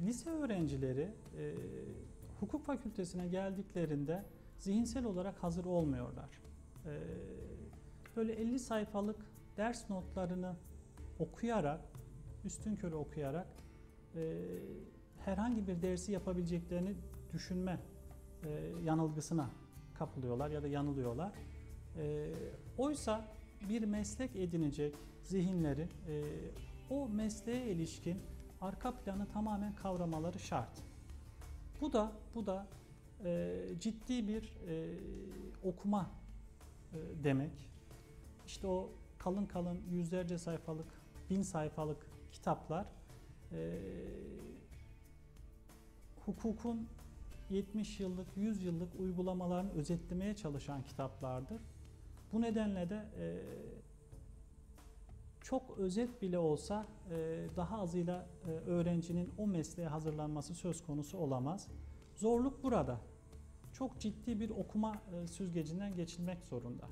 lise öğrencileri e, hukuk fakültesine geldiklerinde zihinsel olarak hazır olmuyorlar. E, böyle 50 sayfalık ders notlarını okuyarak, üstün körü okuyarak e, herhangi bir dersi yapabileceklerini düşünme e, yanılgısına kapılıyorlar ya da yanılıyorlar. E, oysa bir meslek edinecek zihinleri e, o mesleğe ilişkin arka planı tamamen kavramaları şart. Bu da bu da e, ciddi bir e, okuma e, demek. İşte o kalın kalın yüzlerce sayfalık, bin sayfalık kitaplar e, hukukun 70 yıllık, 100 yıllık uygulamalarını özetlemeye çalışan kitaplardır. Bu nedenle de e, çok özet bile olsa e, daha azıyla e, öğrencinin o mesleğe hazırlanması söz konusu olamaz. Zorluk burada. Çok ciddi bir okuma e, süzgecinden geçilmek zorunda.